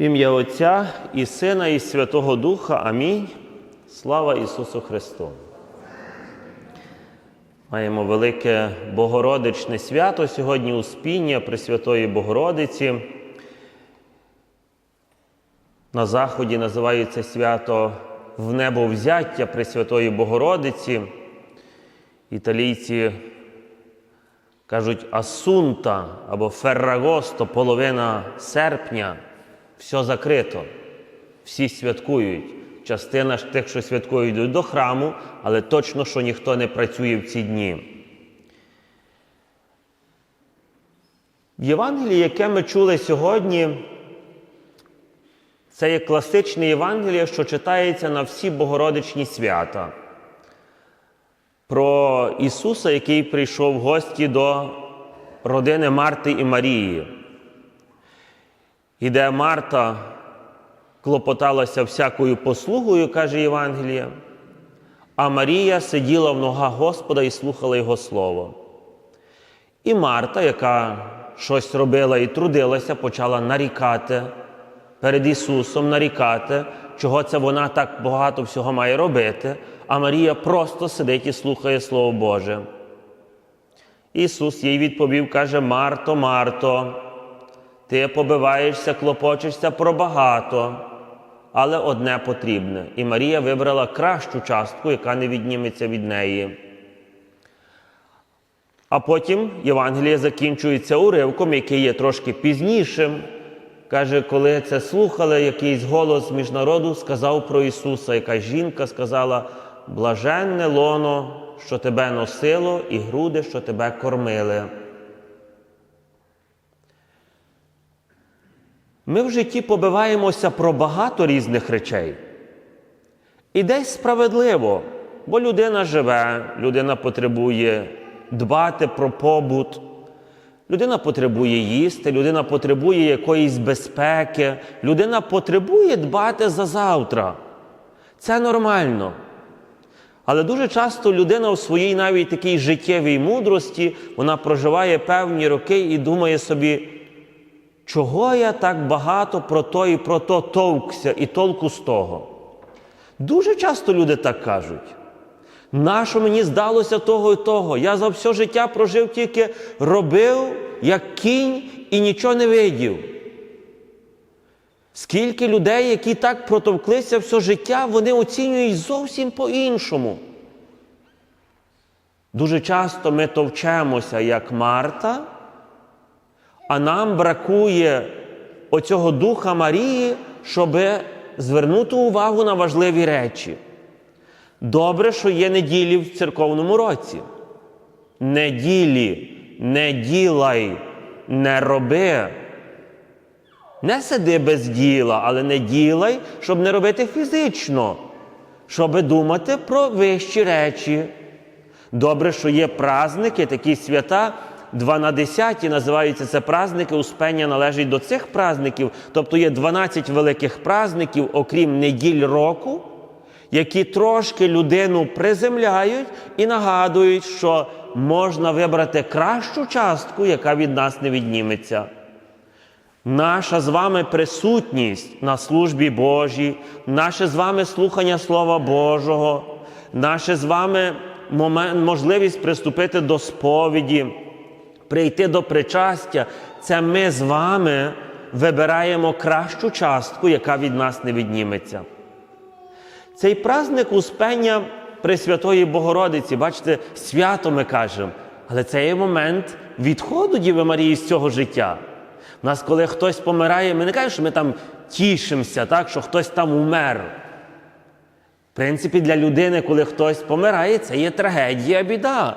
Ім'я Отця і Сина, і Святого Духа. Амінь. Слава Ісусу Христу. Маємо велике Богородичне свято сьогодні Успіння Пресвятої Богородиці. На Заході називається свято в небо взяття Пресвятої Богородиці. Італійці кажуть Асунта або Феррагосто, половина серпня, все закрито, всі святкують. Частина ж тих, що святкують, йдуть до храму, але точно, що ніхто не працює в ці дні. В Євангелії, яке ми чули сьогодні, це є класичне Євангеліє, що читається на всі богородичні свята. Про Ісуса, який прийшов в гості до родини Марти і Марії. І де Марта клопоталася всякою послугою, каже Євангеліє, а Марія сиділа в ногах Господа і слухала Його Слово. І Марта, яка щось робила і трудилася, почала нарікати перед Ісусом, нарікати, чого це вона так багато всього має робити, а Марія просто сидить і слухає Слово Боже. Ісус їй відповів, каже: Марто, Марто, ти побиваєшся, клопочешся про багато, але одне потрібне. І Марія вибрала кращу частку, яка не відніметься від неї. А потім Євангеліє закінчується уривком, який є трошки пізнішим. Каже, коли це слухали, якийсь голос між народу сказав про Ісуса, якась жінка сказала: блаженне лоно, що тебе носило, і груди, що тебе кормили. Ми в житті побиваємося про багато різних речей. І десь справедливо, бо людина живе, людина потребує дбати про побут, людина потребує їсти, людина потребує якоїсь безпеки, людина потребує дбати за завтра. Це нормально. Але дуже часто людина в своїй навіть такій життєвій мудрості вона проживає певні роки і думає собі, чого я так багато про то і про то товкся і толку з того. Дуже часто люди так кажуть. Нащо мені здалося того і того? Я за все життя прожив тільки робив, як кінь і нічого не видів. Скільки людей, які так протовклися все життя, вони оцінюють зовсім по-іншому. Дуже часто ми товчемося, як Марта, а нам бракує оцього Духа Марії, щоб звернути увагу на важливі речі. Добре, що є неділі в церковному році. Неділі, не ділай, не роби. Не сиди без діла, але не ділай, щоб не робити фізично, щоб думати про вищі речі. Добре, що є праздники, такі свята, два на десяті називаються це праздники, Успення належить до цих праздників. Тобто є 12 великих праздників, окрім неділь року, які трошки людину приземляють і нагадують, що можна вибрати кращу частку, яка від нас не відніметься. Наша з вами присутність на службі Божій, наше з вами слухання Слова Божого, наше з вами можливість приступити до сповіді, прийти до причастя, це ми з вами вибираємо кращу частку, яка від нас не відніметься. Цей праздник Успення Пресвятої Богородиці, бачите, свято ми кажемо, але це є момент відходу Діви Марії з цього життя. У нас, коли хтось помирає, ми не кажемо, що ми там тішимося, так, що хтось там умер. В принципі, для людини, коли хтось помирає, це є трагедія, біда.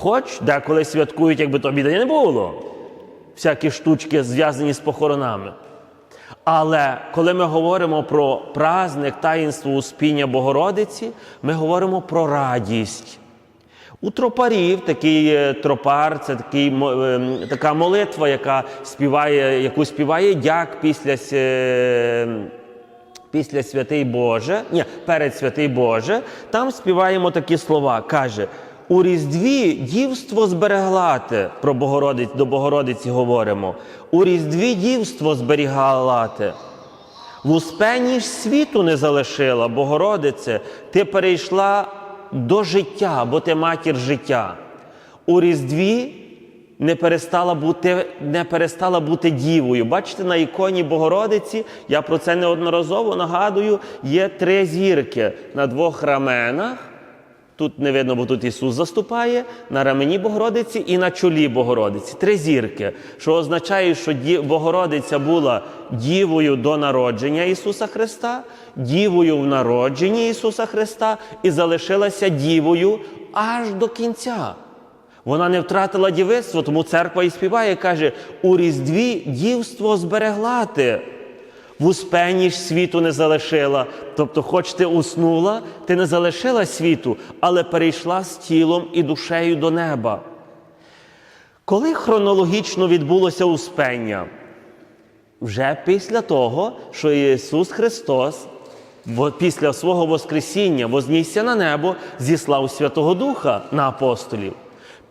Хоч деколи святкують, якби то біди не було. Всякі штучки зв'язані з похоронами. Але коли ми говоримо про праздник таїнство Успіння Богородиці, ми говоримо про радість. У тропарів такий е, тропар, це такий, е, така молитва, яка співає, яку співає дяк після, е, після святий Боже, ні, перед святий Боже. Там співаємо такі слова. Каже: У Різдві дівство збереглате, про Богородиць, до Богородиці говоримо. У Різдві дівство зберігалате. В успенні ж світу не залишила, Богородице, ти перейшла до життя, бо ти матір життя. У Різдві не перестала бути, не перестала бути дівою. Бачите, на іконі Богородиці, я про це неодноразово нагадую, є три зірки на двох раменах. Тут не видно, бо тут Ісус заступає на рамені Богородиці і на чолі Богородиці. Три зірки, що означає, що Богородиця була дівою до народження Ісуса Христа, дівою в народженні Ісуса Христа і залишилася дівою аж до кінця. Вона не втратила дівицтво, тому церква і співає, каже: у Різдві дівство зберегла ти. В успенні ж світу не залишила. Тобто, хоч ти уснула, ти не залишила світу, але перейшла з тілом і душею до неба. Коли хронологічно відбулося успення? Вже після того, що Ісус Христос після свого Воскресіння вознісся на небо, зіслав Святого Духа на апостолів.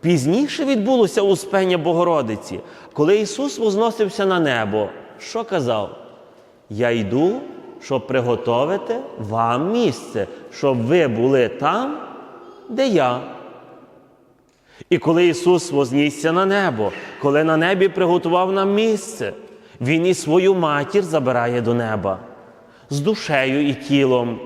Пізніше відбулося успення Богородиці, коли Ісус возносився на небо. Що казав? Я йду, щоб приготовити вам місце, щоб ви були там, де я. І коли Ісус вознісся на небо, коли на небі приготував нам місце, Він і свою матір забирає до неба з душею і тілом.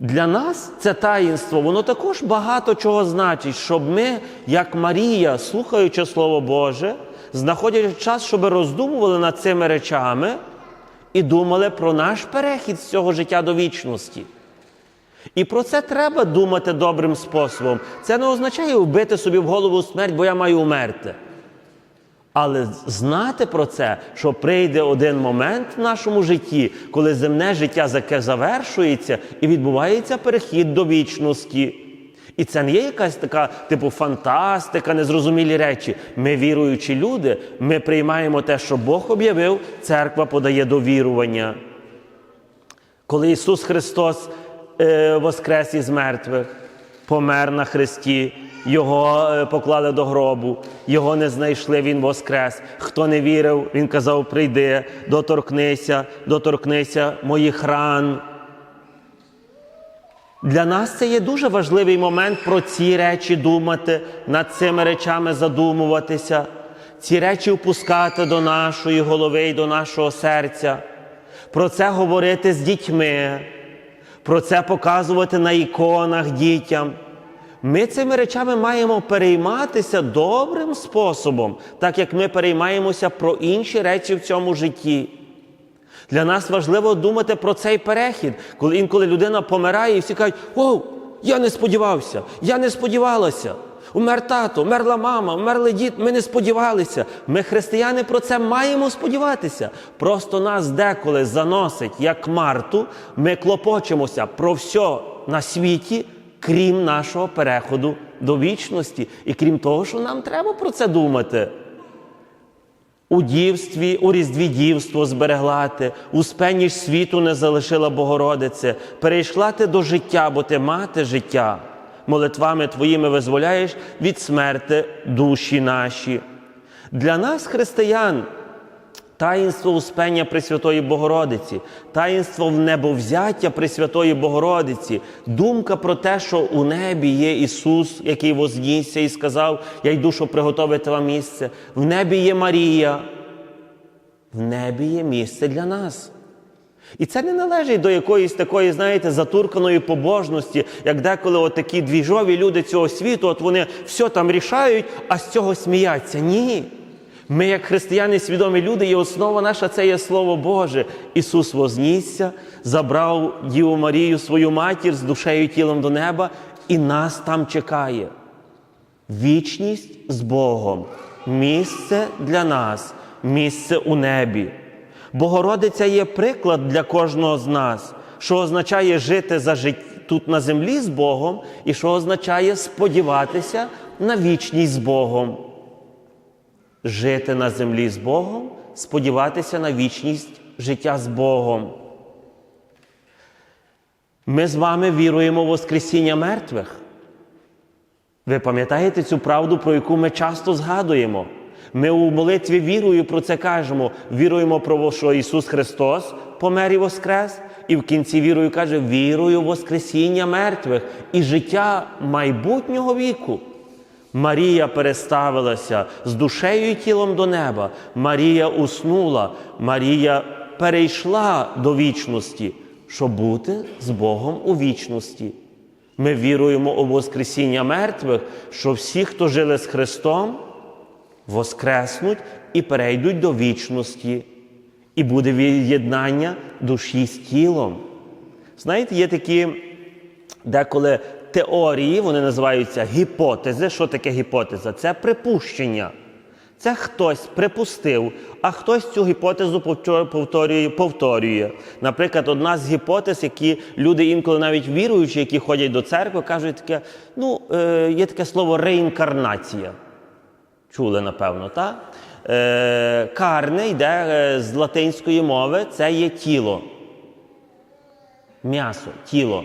Для нас це таїнство, воно також багато чого значить, щоб ми, як Марія, слухаючи Слово Боже, знаходячи час, щоб роздумували над цими речами і думали про наш перехід з цього життя до вічності. І про це треба думати добрим способом. Це не означає вбити собі в голову смерть, бо я маю умерти. Але знати про це, що прийде один момент в нашому житті, коли земне життя завершується і відбувається перехід до вічності. І це не є якась така, типу, фантастика, незрозумілі речі. Ми, віруючі люди, ми приймаємо те, що Бог об'явив, церква подає довірування. Коли Ісус Христос е, воскрес із мертвих, помер на хресті, Його е, поклали до гробу, Його не знайшли, Він воскрес. Хто не вірив, Він казав: прийди, доторкнися, доторкнися моїх ран. Для нас це є дуже важливий момент про ці речі думати, над цими речами задумуватися, ці речі впускати до нашої голови і до нашого серця, про це говорити з дітьми, про це показувати на іконах дітям. Ми цими речами маємо перейматися добрим способом, так як ми переймаємося про інші речі в цьому житті. Для нас важливо думати про цей перехід, коли інколи людина помирає, і всі кажуть: О, я не сподівався, я не сподівалася. Умер тато, умерла мама, умерли дід, ми не сподівалися. Ми, християни, про це маємо сподіватися. Просто нас деколи заносить, як Марту, ми клопочемося про все на світі, крім нашого переходу до вічності. І крім того, що нам треба про це думати. У дівстві, у різдві дівство зберегла ти, у спені ж світу не залишила Богородице, перейшла ти до життя, бо ти мати життя. Молитвами твоїми визволяєш від смерти душі наші. Для нас, християн, таїнство успення Пресвятої Богородиці, таїнство в небовзяття Пресвятої Богородиці, думка про те, що у небі є Ісус, який вознісся і сказав: Я йду, щоб приготувати вам місце. В небі є Марія. В небі є місце для нас. І це не належить до якоїсь такої, знаєте, затурканої побожності, як деколи такі двіжові люди цього світу, от вони все там рішають, а з цього сміяться. Ні. Ми, як християни, свідомі люди, і основа наша це є Слово Боже. Ісус вознісся, забрав Діву Марію, свою матір з душею і тілом до неба, і нас там чекає. Вічність з Богом, місце для нас, місце у небі. Богородиця є приклад для кожного з нас, що означає жити за жит... тут на землі з Богом, і що означає сподіватися на вічність з Богом. Жити на землі з Богом, сподіватися на вічність життя з Богом. Ми з вами віруємо в Воскресіння мертвих. Ви пам'ятаєте цю правду, про яку ми часто згадуємо? Ми у молитві вірою про це кажемо. Віруємо про що Ісус Христос помер і воскрес, і в кінці вірою каже: вірую в Воскресіння мертвих і життя майбутнього віку. Марія переставилася з душею і тілом до неба. Марія уснула, Марія перейшла до вічності, щоб бути з Богом у вічності. Ми віруємо у Воскресіння мертвих, що всі, хто жили з Христом, воскреснуть і перейдуть до вічності, і буде від'єднання душі з тілом. Знаєте, є такі деколи теорії, вони називаються гіпотези. Що таке гіпотеза? Це припущення. Це хтось припустив, а хтось цю гіпотезу повторює, повторює. Наприклад, одна з гіпотез, які люди інколи навіть віруючі, які ходять до церкви, кажуть таке: ну, е, є таке слово реінкарнація. Чули, напевно, так? Е, карне йде е, з латинської мови, це є тіло. М'ясо, тіло.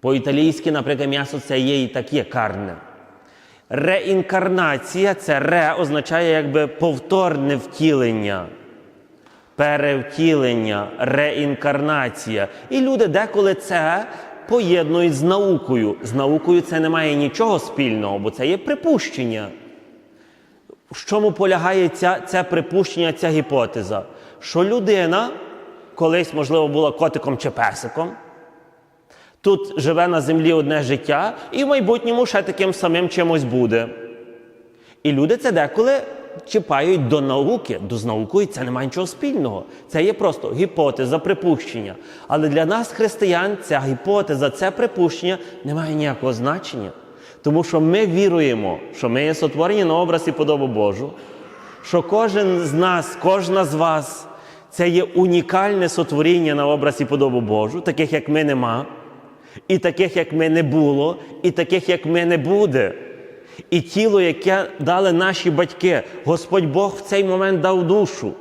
По-італійськи, наприклад, м'ясо це є і таке карне. Реінкарнація це ре означає якби повторне втілення, перевтілення, реінкарнація. І люди деколи це поєднують з наукою. З наукою це не має нічого спільного, бо це є припущення. В чому полягає ця, це припущення, ця гіпотеза? Що людина колись, можливо, була котиком чи песиком, тут живе на землі одне життя, і в майбутньому ще таким самим чимось буде. І люди це деколи чіпають до науки. До з наукою це немає нічого спільного. Це є просто гіпотеза, припущення. Але для нас, християн, ця гіпотеза, це припущення не має ніякого значення. Тому що ми віруємо, що ми є сотворені на образ і подобу Божу, що кожен з нас, кожна з вас це є унікальне сотворіння на образ і подобу Божу, таких як ми нема, і таких, як ми не було, і таких, як ми не буде. І тіло, яке дали наші батьки, Господь Бог в цей момент дав душу.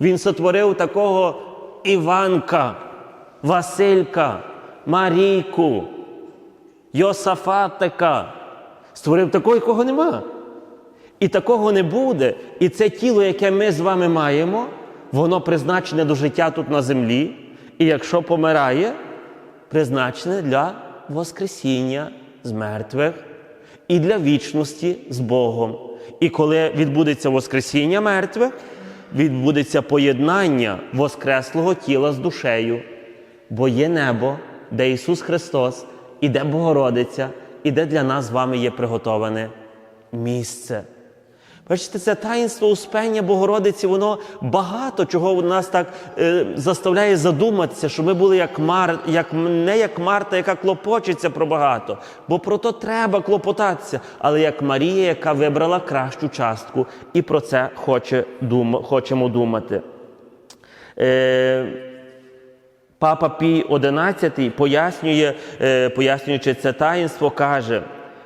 Він сотворив такого Іванка, Василька, Марійку, Йосафатика. Створив такого, якого нема. І такого не буде. І це тіло, яке ми з вами маємо, воно призначене до життя тут на землі. І якщо помирає, призначене для Воскресіння з мертвих і для вічності з Богом. І коли відбудеться Воскресіння мертвих, відбудеться поєднання Воскреслого тіла з душею, бо є небо, де Ісус Христос, і де Богородиця, і де для нас з вами є приготоване місце. Бачите, це таїнство успення Богородиці, воно багато чого нас так е, заставляє задуматися, що ми були як Мар, як, не як Марта, яка клопочеться про багато. Бо про то треба клопотатися, але як Марія, яка вибрала кращу частку, і про це хоче, дум, хочемо думати. Е, Папа Пій XI пояснює, е, пояснюючи це таїнство, каже: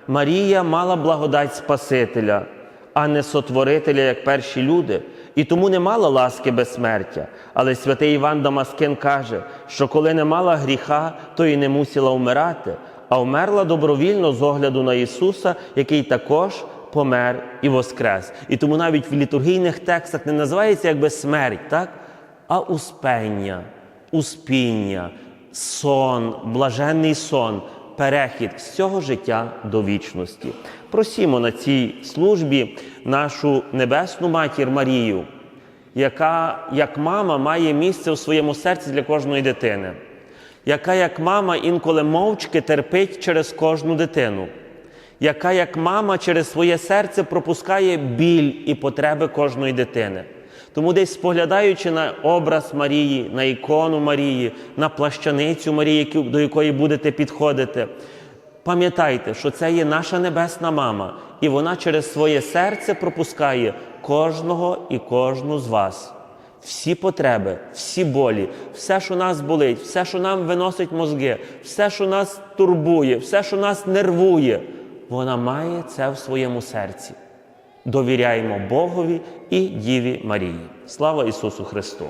Марія мала благодать Спасителя, а не сотворителя, як перші люди, і тому не мала ласки безсмертя. Але святий Іван Дамаскин каже, що коли не мала гріха, то і не мусила вмирати, а вмерла добровільно з огляду на Ісуса, який також помер і воскрес. І тому навіть в літургійних текстах не називається якби смерть, так? а успення успіння, сон, блаженний сон, перехід з цього життя до вічності. Просімо на цій службі нашу небесну матір Марію, яка, як мама, має місце у своєму серці для кожної дитини, яка, як мама, інколи мовчки терпить через кожну дитину, яка, як мама, через своє серце пропускає біль і потреби кожної дитини. Тому десь споглядаючи на образ Марії, на ікону Марії, на плащаницю Марії, до якої будете підходити, пам'ятайте, що це є наша небесна мама, і вона через своє серце пропускає кожного і кожну з вас. Всі потреби, всі болі, все, що нас болить, все, що нам виносить мозги, все, що нас турбує, все, що нас нервує, вона має це в своєму серці довіряємо Богові і Діві Марії. Слава Ісусу Христу!